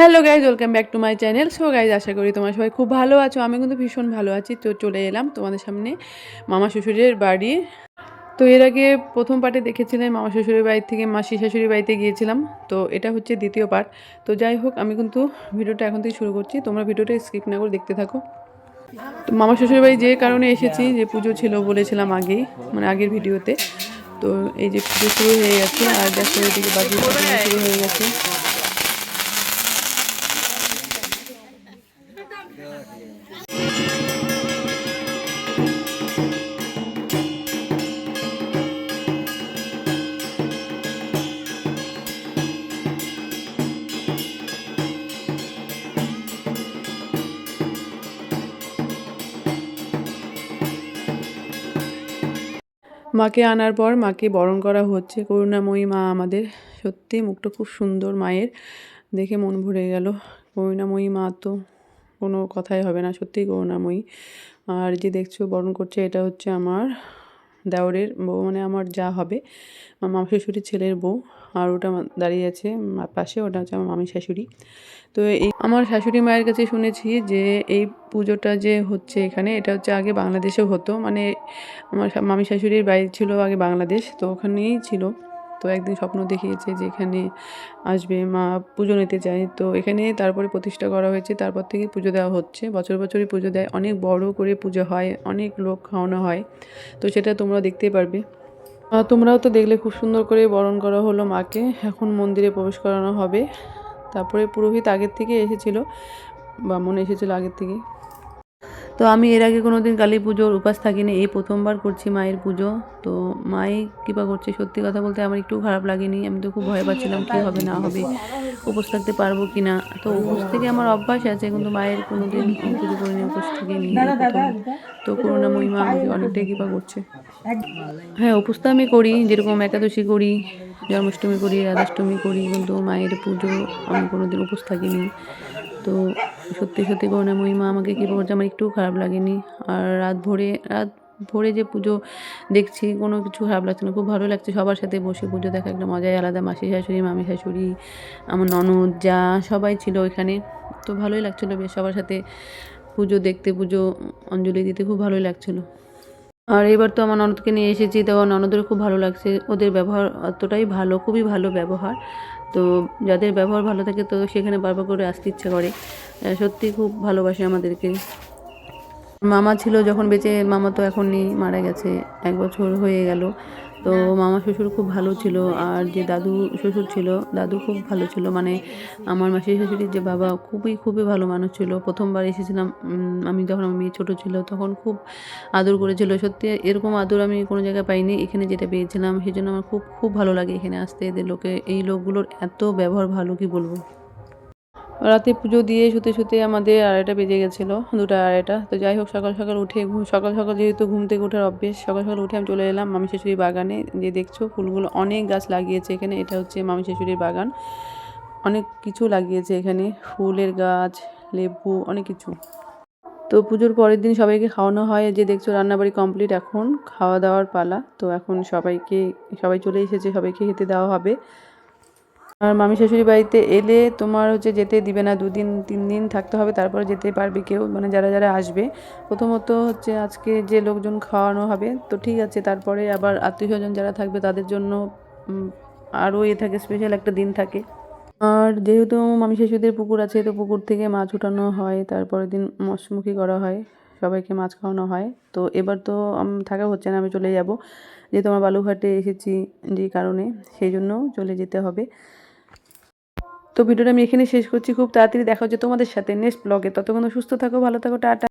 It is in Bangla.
Hello guys welcome back to my channel so guys আশা করি তোমার সবাই খুব ভালো আছো। আমি কিন্তু ভীষণ ভালো আছি। তো চলে এলাম তোমাদের সামনে মামা শ্বশুরের বাড়ি। তো এর আগে প্রথম পার্টে দেখেছিলাম মামা শ্বশুরের বাড়ি থেকে মাসি শাশুড়ির বাড়িতে গিয়েছিলাম। তো এটা হচ্ছে দ্বিতীয় পার্ট তো যাই হোক, আমি কিন্তু ভিডিওটা এখন থেকে শুরু করছি। তোমরা ভিডিওটা স্কিপ না করে দেখতে থাকো। তো মামা শ্বশুরের বাড়ি যে কারণে এসেছি, যে পুজো ছিল বলেছিলাম আগেই মানে আগের ভিডিওতে। তো এই যে পুজো শুরু হয়ে গেছে, আর দেখো এদিকে বাকি শুরু হয়ে গেছে। মাকে আনার পর মাকে বরণ করা হচ্ছে। করুণাময়ী মা আমাদের সত্যি মুখটা খুব সুন্দর মায়ের। দেখে মন ভরে গেল। করুণাময়ী মা তো কোনো কথাই হবে না, সত্যিই করুণাময়ী। আর যে দেখছ বরণ করছে, এটা হচ্ছে আমার দেওরের বউ মানে আমার যা হবে মামা শ্বশুরের ছেলের বউ। আর ওটা দাঁড়িয়ে আছে পাশে, ওটা হচ্ছে আমার মামি শাশুড়ি। তো এই, আমার শাশুড়ি মায়ের কাছে শুনেছি যে এই পুজোটা যে হচ্ছে এখানে, এটা হচ্ছে আগে বাংলাদেশেও হতো মানে আমার মামি শাশুড়ির বাড়ি ছিল আগে বাংলাদেশ, তো ওখানেই ছিল। তো একদিন স্বপ্ন দেখিয়েছে যে এখানে আসবে, মা পুজো নিতে যায়। তো এখানে তারপরে প্রতিষ্ঠা করা হয়েছে, তারপর থেকে পুজো দেওয়া হচ্ছে। বছর বছরই পুজো দেয়, অনেক বড় করে পুজো হয়, অনেক লোক খাওয়ানো হয়। তো সেটা তোমরা দেখতেই পারবে। তোমরাও তো দেখলে খুব সুন্দর করে বরণ করা হলো মাকে। এখন মন্দিরে প্রবেশ করানো হবে। তারপরে পুরোহিত আগের থেকে এসেছিল, বামন এসেছিল আগের থেকে তো আমি এর আগে কোনো দিন কালী পুজোর উপাস থাকিনি এই প্রথমবার করছি মায়ের পুজো। তো মাই কৃপা করছে সত্যি কথা বলতে আমার একটু খারাপ লাগেনি। আমি তো খুব ভয় পাচ্ছিলাম কী হবে না হবে উপোস থাকতে পারব কি না। তো উপোস থেকে আমার অভ্যাস আছে কিন্তু মায়ের কোনো দিন পুজো করিনি উপোস থেকে তো করুণাময়ী মা আমাকে অনেকটাই কৃপা করছে। হ্যাঁ উপোস তো আমি করি যেরকম একাদশী করি জন্মাষ্টমী করি রাধাষ্টমী করি কিন্তু মায়ের পুজো আমি কোনো দিন উপোস থাকিনি। তো সত্যি সত্যি করুণাময়ী মহিমা আমাকে কী করছে আমার একটু খারাপ লাগেনি। আর রাত ভোরে রাত ভোরে যে পুজো দেখছি কোনো কিছু খারাপ লাগছে না, খুব ভালো লাগছে সবার সাথে বসে পুজো দেখা একটা মজাই আলাদা, মাসি শাশুড়ি, মামি শাশুড়ি, আমার ননদ, যা সবাই ছিল ওইখানে। তো ভালোই লাগছিল বেশ সবার সাথে পুজো দেখতে, পুজো অঞ্জলি দিতে খুব ভালোই লাগছিল। আর এবার তো আমার ননদকে নিয়ে এসেছি, তো ননদের খুব ভালো লাগছে। ওদের ব্যবহার অতটাই ভালো, খুবই ভালো ব্যবহার। তো যাদের ব্যবহার ভালো থাকে, তো সেখানে বারবার করে আসতে ইচ্ছা করে। সত্যি খুব ভালোবাসে আমাদেরকে। মামা ছিল যখন বেঁচে, মামা তো এখন নেই মারা গেছে, এক বছর হয়ে গেল। তো মামা শ্বশুর খুব ভালো ছিল আর যে দাদু শ্বশুর ছিল, দাদু খুব ভালো ছিল। মানে আমার মাসির শাশুড়ির যে বাবা খুবই খুবই ভালো মানুষ ছিল। প্রথমবার এসেছিলাম আমি যখন আমার মেয়ে ছোটো ছিল তখন খুব আদর করেছিল। সত্যি এরকম আদর আমি কোনো জায়গায় পাইনি, এখানে যেটা পেয়েছিলাম। সেই জন্য আমার খুব খুব ভালো লাগে এখানে আসতে। এদের লোকে, এই লোকগুলোর এত ব্যবহার ভালো, কি বলব? রাতে পুজো দিয়ে শুতে শুতে আমাদের আড়াইটা বেজে গেছিল, দুটো আড়াইটা। তো যাই হোক, সকাল সকাল উঠে সকাল সকাল যেহেতু ঘুম থেকে ওঠার অভ্যেস, সকাল সকাল উঠে আমি চলে এলাম মামি শাশুড়ির বাগানে। যে দেখছ, ফুলগুলো অনেক গাছ লাগিয়েছে এখানে, এটা হচ্ছে মামি শাশুড়ির বাগান। অনেক কিছু লাগিয়েছে এখানে, ফুলের গাছ, লেবু, অনেক কিছু। তো পুজোর পরের দিন সবাইকে খাওয়ানো হয়। যে দেখছ, রান্নাবাড়ি কমপ্লিট এখন, খাওয়া দাওয়ার পালা। তো এখন সবাইকে, সবাই চলে এসেছে, সবাইকে খেতে দেওয়া হবে। আর মামি শাশুড়ি বাড়িতে এলে তোমার হচ্ছে যেতে দিবে না, দুদিন, তিন দিন থাকতে হবে, তারপর যেতে পারবে কেউ মানে যারা যারা আসবে। প্রথমত হচ্ছে আজকে যে লোকজন খাওয়ানো হবে, তো ঠিক আছে, তারপরে আবার আত্মীয় স্বজন যারা থাকবে তাদের জন্য আরও এ থাকে স্পেশাল একটা দিন থাকে। আর যেহেতু মামি শাশুড়িদের পুকুর আছে, তো পুকুর থেকে মাছ উঠানো হয়, তারপরের দিন মৎস্যমুখী করা হয়, সবাইকে মাছ খাওয়ানো হয়। তো এবার তো থাকা হচ্ছে না, আমি চলে যাব। যেহেতু আমার বালুঘাটে এসেছি যে কারণে, সেই জন্য চলে যেতে হবে। তো ভিডিওটা আমি এখানে শেষ করছি। খুব তাড়াতাড়ি দেখা হচ্ছে তোমাদের সাথে নেক্সট ব্লগে। ততক্ষণ সুস্থ থাকো, ভালো থাকো, টাটা।